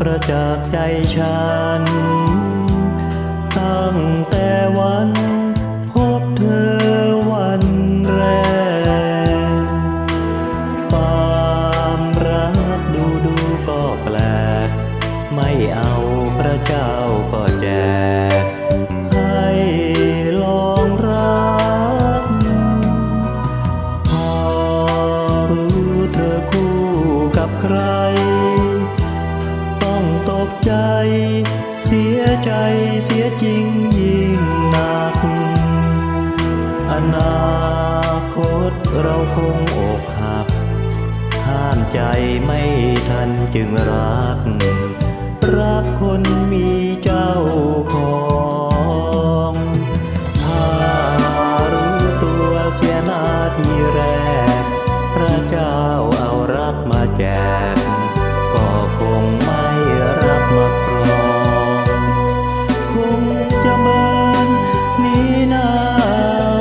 ประจักษ์ใจฉัน ตั้งแต่วัน กใจ เสียใจเสียจริงยิ่งหนัก อนาคตเราคงอกหัก ห้ามใจไม่ทันจึงรัก รักคนมีเจ้าของถ้ารู้ตัวเสียนาทีแรก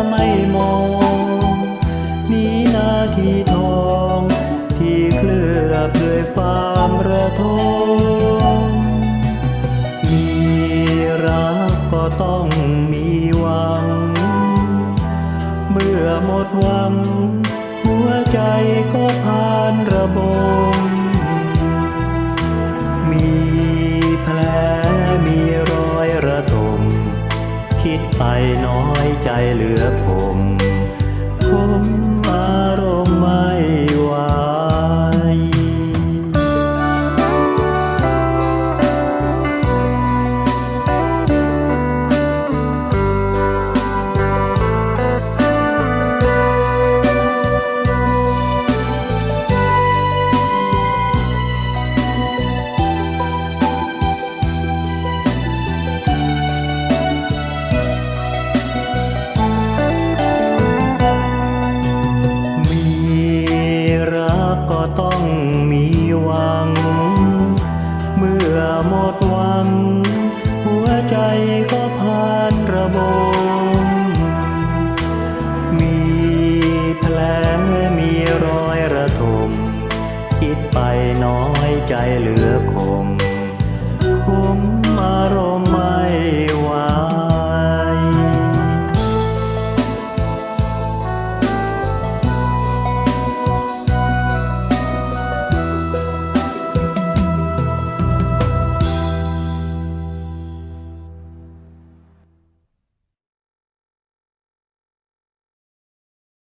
ไม่มองนีหน้าที่ทอง ที่เคลือบด้วยความระทมมีรักก็ต้องมีหวัง เมื่อหมดหวัง หัวใจก็ผ่านระบม เหลือผมผม ต้องมีหวัง เมื่อหมดหวัง หัวใจก็ผ่านระบม